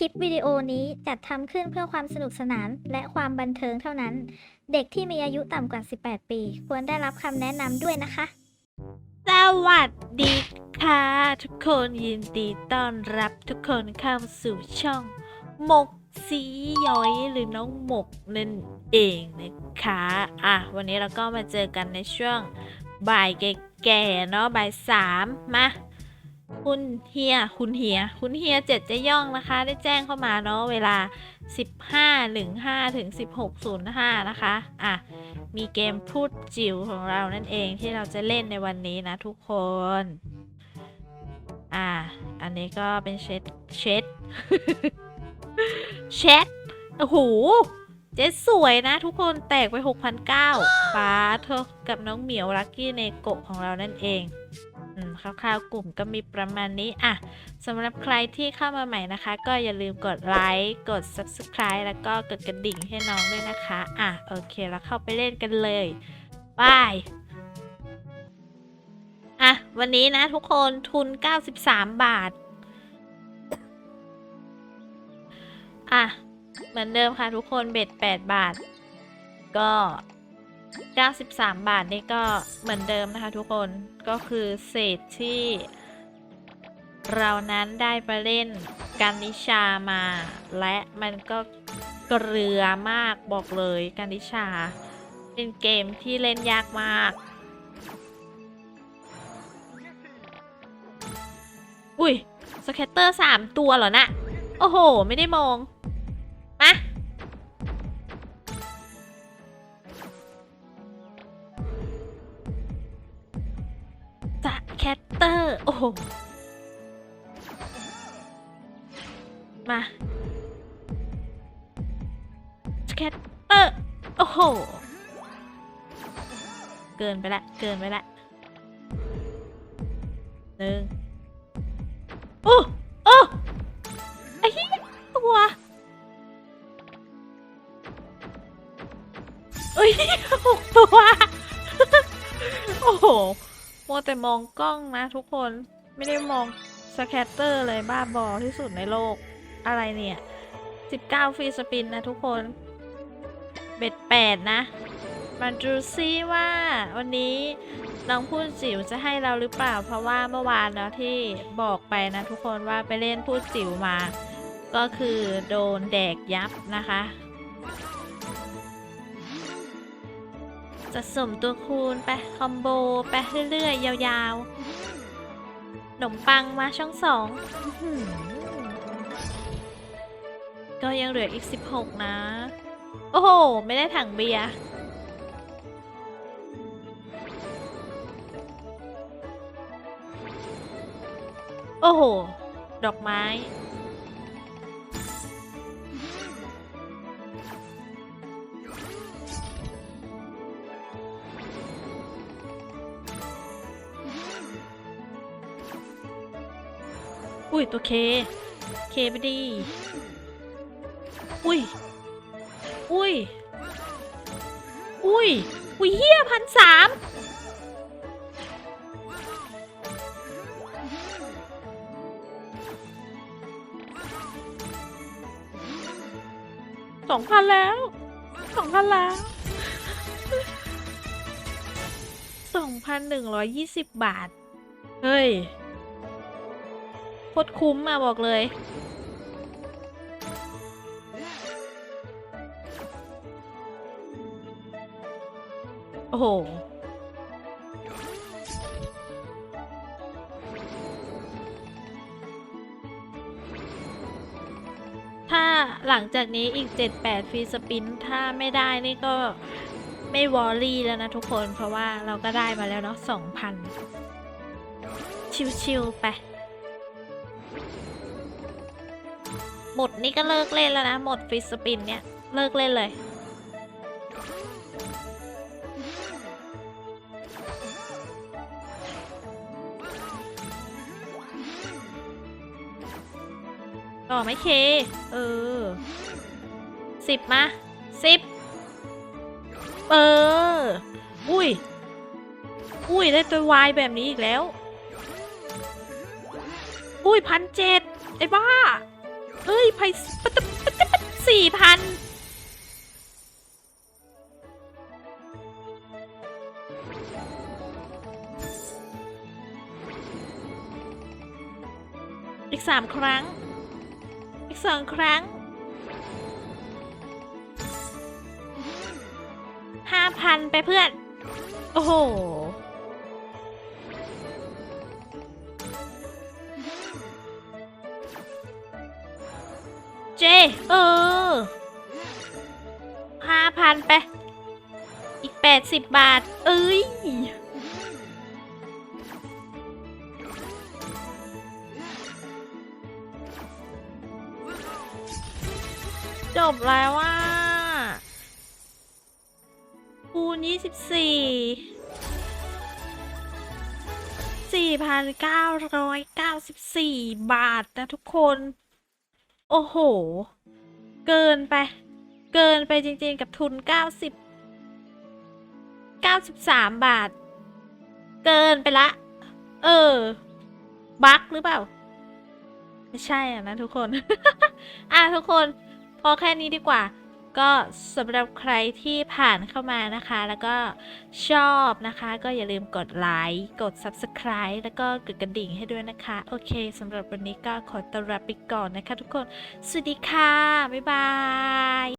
คลิปวิดีโอนี้จัดทำขึ้นเพื่อความสนุกสนาน และความบันเทิงเท่านั้น เด็กที่มีอายุต่ำกว่า 18 ปี ควรได้รับคำแนะนำด้วยนะคะ สวัสดีค่ะ ทุกคนยินดีต้อนรับทุกคนเข้าสู่ช่องหมกสีย้อยหรือน้องหมกนั่นเองนะคะอะวันนี้เราก็มาเจอกันในช่วงบ่ายแก่ๆเนาะบ่ายสามมา คุณเฮีย คุณเฮีย คุณเฮียเจ็ดเจะย่องนะคะ ได้แจ้งเข้ามาเนาะเวลา 15 15ถึง16.05 นะคะ อะ มีเกมพูดจิ๋วของเรานั่นเองที่เราจะเล่นในวันนี้นะทุกคน อ่าอันนี้ก็เป็นเช็ด เช็ด เช็ด โอ้โห เจ๊สวยนะทุกคนแตกไป6,900ป้าเธอกับน้องเหมียวลักกี้เนโกะของเรานั่นเอง คร่าวๆกลุ่มก็มีประมาณนี้อะสำหรับใครที่เข้ามาใหม่นะคะ ก็อย่าลืมกดไลค์กด Subscribe แล้วก็กดกระดิ่งให้น้องด้วยนะคะอะโอเคแล้วเข้าไปเล่นกันเลยบายอะวันนี้นะทุกคนทุน 93 บาทอะเหมือนเดิมค่ะทุกคนเบ็ด 8 บาท ก็ 93 บาทนี่ก็เหมือนเดิมนะคะทุกคนก็คือเศษที่ เรานั้นได้ไปเล่นการนิชามา และมันก็เกลือมากบอกเลยการนิชา เป็นเกมที่เล่นยากมาก อุ้ยสแคตเตอร์สามตัวเหรอนะ โอ้โห ไม่ได้มอง แคตเตอร์ โอ้โห มาสแคตเตอร์ โอ้โห เกินไปละ เกินไปละหนึ่งโอ้โอ้ไอ้เหี้ยตัวเอ้ยหกตัว โอ้โห มัวแต่มองกล้องนะทุกคนไม่ได้มองสแคตเตอร์เลยบ้าบอที่สุดในโลกอะไรเนี่ย 19 ฟรีสปินนะทุกคน เบ็ด 8 นะ มาดูซิว่า วันนี้น้องพูดจิ๋วจะให้เราหรือเปล่า เพราะว่าเมื่อวานเนาะที่บอกไปนะทุกคนว่าไปเล่นพูดจิ๋วมา ก็คือโดนแดกยับนะคะ จะสมตัวคูณไปคอมโบไปเรื่อยๆ ยาวๆขนมปังมาช่องสองอื้อหือก็ยังเหลืออีก 16 นะ โอ้โห ไม่ได้ถังเบียร์โอ้โห ดอกไม้ อุ้ยตัวเค เคไปดี อุ้ย อุ้ย อุ้ย อุ้ยเฮียพันสามสองพันแล้ว สองพันแล้วสองพันหนึ่งร้อยยี่สิบบาท เฮ้ย ตรคุ้มมาบอกเลย โอ้โห ถ้าหลังจากนี้อีก 7-8ฟรีสปิน ถ้าไม่ได้นี่ก็ไม่วอรี่แล้วนะทุกคนเพราะว่าเราก็ได้มาแล้วเนาะ2,000 ชิวๆไป หมดนี่ก็เลิกเล่นแล้วนะ หมดฟรีสปินเนี่ย เลิกเล่นเลย ต่อไม่เค เออสิบมาสิบเออ อุ้ย อุ้ย ได้ตัววายแบบนี้อีกแล้ว อุ้ยพันเจ็ดไอ้บ้า เฮ้ยไพ่สี่พันอีกสามครั้ง อีกสองครั้งห้าพันไปเพื่อน โอ้โห เออห้าพันไป อีกแปดสิบบาท เอ้ย จบแล้วว่าคูณยี่สิบสี่สี่พันเก้าร้อยเก้าสิบสี่บาทนะทุกคน โอ้โห เกินไป เกินไปจริงๆกับทุน 90 93 บาท เกินไปละ เออ บั๊กหรือเปล่า ไม่ใช่อะนะทุกคน อะทุกคน พอแค่นี้ดีกว่า ก็สำหรับใครที่ผ่านเข้ามานะคะ แล้วก็ชอบนะคะ ก็อย่าลืมกดไลค์กด Subscribe แล้วก็กดกระดิ่งให้ด้วยนะคะ โอเคสำหรับวันนี้ก็ขอตัวลาไปก่อนนะคะทุกคน สวัสดีค่ะ บ๊ายบาย